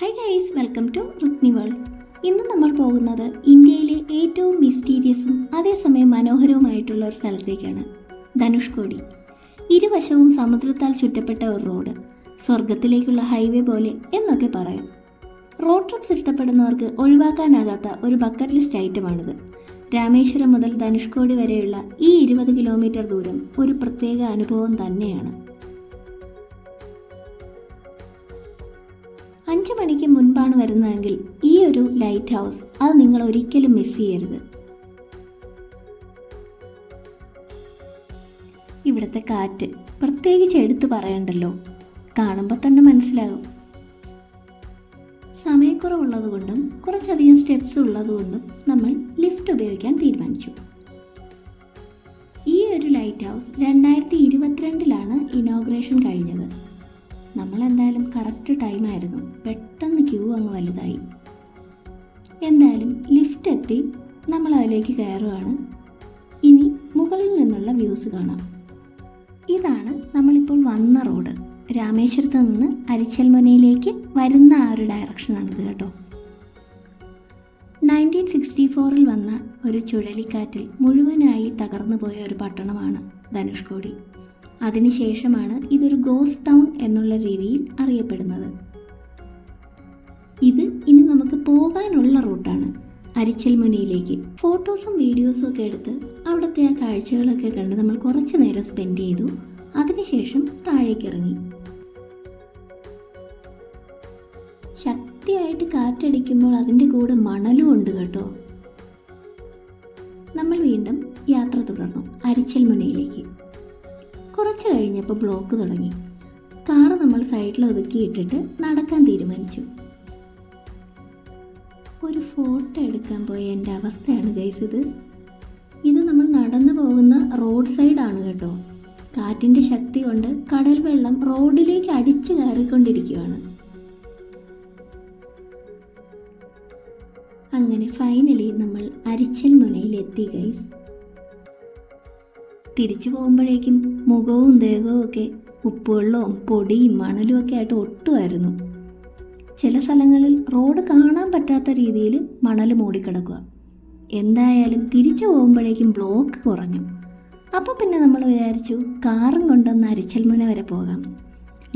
Hi guys welcome to Rukni world ഇന്ന് നമ്മൾ പോകുന്നത് ഇന്ത്യയിലെ ഏറ്റവും മിസ്റ്റീരിയസും അതേസമയം മനോഹരവുമായിട്ടുള്ള ഒരു സ്ഥലത്തേക്കാണ്. ധനുഷ്കോടി. ഇരുവശവും സമുദ്രത്താൽ ചുറ്റപ്പെട്ട ഒരു റോഡ് സ്വർഗത്തിലേക്കുള്ള ഹൈവേ പോലെ എന്നൊക്കെ പറയാം. റോഡ് ട്രിപ്സ് ഇഷ്ടപ്പെടുന്നവർക്ക് ഒഴിവാക്കാനാകാത്ത ഒരു ബക്കറ്റ് ലിസ്റ്റ് ഐറ്റമാണിത് രാമേശ്വരം മുതൽ ധനുഷ്കോടി വരെയുള്ള ഈ ഇരുപത് കിലോമീറ്റർ ദൂരം ഒരു പ്രത്യേക അനുഭവം തന്നെയാണ്. അഞ്ച് മണിക്ക് മുൻപാണ് വരുന്നതെങ്കിൽ ഈ ഒരു ലൈറ്റ് ഹൗസ് അത് നിങ്ങൾ ഒരിക്കലും മിസ് ചെയ്യരുത്. ഇവിടുത്തെ കാറ്റ് പ്രത്യേകിച്ച് എടുത്തു പറയണ്ടല്ലോ. കാണുമ്പോൾ തന്നെ മനസ്സിലാകും. സമയക്കുറവുള്ളതുകൊണ്ടും കുറച്ചധികം സ്റ്റെപ്സ് ഉള്ളതുകൊണ്ടും നമ്മൾ ലിഫ്റ്റ് ഉപയോഗിക്കാൻ തീരുമാനിച്ചു. ഈ ഒരു ലൈറ്റ് ഹൗസ് രണ്ടായിരത്തി ഇരുപത്തിരണ്ടിലാണ് ഇനോഗ്രേഷൻ കഴിഞ്ഞത്. നമ്മൾ എന്തായാലും കറക്റ്റ് ടൈമായിരുന്നു പെട്ടെന്ന് ക്യൂ അങ്ങ് വലുതായി. എന്തായാലും ലിഫ്റ്റ് എത്തി നമ്മൾ അതിലേക്ക് കയറുകയാണ്. ഇനി മുകളിൽ നിന്നുള്ള വ്യൂസ് കാണാം. ഇതാണ് നമ്മളിപ്പോൾ വന്ന റോഡ് രാമേശ്വരത്ത് നിന്ന് അരിച്ചൽമുനയിലേക്ക് വരുന്ന ആ ഒരു ഡയറക്ഷനാണിത് കേട്ടോ. നയന്റീൻ സിക്സ്റ്റി ഫോറിൽ വന്ന ഒരു ചുഴലിക്കാറ്റിൽ മുഴുവനായി തകർന്നു പോയ ഒരു പട്ടണമാണ് ധനുഷ്കോടി. അതിനുശേഷമാണ് ഇതൊരു ഗോസ് ടൗൺ എന്നുള്ള രീതിയിൽ അറിയപ്പെടുന്നത്. ഇത് ഇനി നമുക്ക് പോകാനുള്ള റൂട്ടാണ് അരിച്ചൽ മുനയിലേക്ക് ഫോട്ടോസും വീഡിയോസും ഒക്കെ എടുത്ത് അവിടുത്തെ ആ കാഴ്ചകളൊക്കെ കണ്ട് നമ്മൾ കുറച്ച് നേരം സ്പെൻഡ് ചെയ്തു. അതിനുശേഷം താഴേക്ക് ഇറങ്ങി ശക്തിയായിട്ട് കാറ്റടിക്കുമ്പോൾ അതിന്റെ കൂടെ മണലും ഉണ്ട് കേട്ടോ. നമ്മൾ വീണ്ടും യാത്ര തുടർന്നു. അരിച്ചൽമുനയിലേക്ക്. കുറച്ച് കഴിഞ്ഞപ്പോൾ ബ്ലോക്ക് തുടങ്ങി. കാറ് നമ്മൾ സൈഡിൽ ഒതുക്കിയിട്ടിട്ട് നടക്കാൻ തീരുമാനിച്ചു. ഒരു ഫോട്ടോ എടുക്കാൻ പോയ എന്റെ അവസ്ഥയാണ് ഗൈസ് ഇത്. ഇത് നമ്മൾ നടന്നു പോകുന്ന റോഡ് സൈഡാണ് കേട്ടോ. കാറ്റിന്റെ ശക്തി കൊണ്ട് കടൽ വെള്ളം റോഡിലേക്ക് അടിച്ചു കയറിക്കൊണ്ടിരിക്കുകയാണ് അങ്ങനെ ഫൈനലി നമ്മൾ അരിച്ചൽ മുനയിലെത്തി ഗൈസ്. തിരിച്ചു പോകുമ്പോഴേക്കും മുഖവും ദേഹവും ഒക്കെ ഉപ്പുവെള്ളവും പൊടിയും മണലും ഒക്കെ ആയിട്ട് ഒട്ടുമായിരുന്നു. ചില സ്ഥലങ്ങളിൽ റോഡ് കാണാൻ പറ്റാത്ത രീതിയിൽ മണൽ മൂടിക്കിടക്കുക. എന്തായാലും തിരിച്ചു പോകുമ്പോഴേക്കും ബ്ലോക്ക് കുറഞ്ഞു. അപ്പോൾ പിന്നെ നമ്മൾ വിചാരിച്ചു കാറും കൊണ്ടൊന്ന് അരിച്ചൽമുന വരെ പോകാം.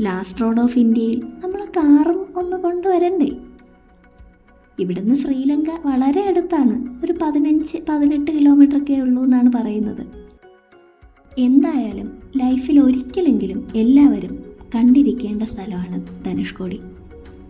ലാസ്റ്റ് റോഡ് ഓഫ് ഇന്ത്യയിൽ നമ്മൾ കാറും ഒന്ന് കൊണ്ടുവരണ്ടേ? ഇവിടുന്ന് ശ്രീലങ്ക വളരെ അടുത്താണ്. ഒരു പതിനഞ്ച് പതിനെട്ട് കിലോമീറ്റർ ഒക്കെ ഉള്ളൂ എന്നാണ് പറയുന്നത്. എന്തായാലും ലൈഫിൽ ഒരിക്കലെങ്കിലും എല്ലാവരും കണ്ടിരിക്കേണ്ട സ്ഥലമാണ് ധനുഷ്കോടി.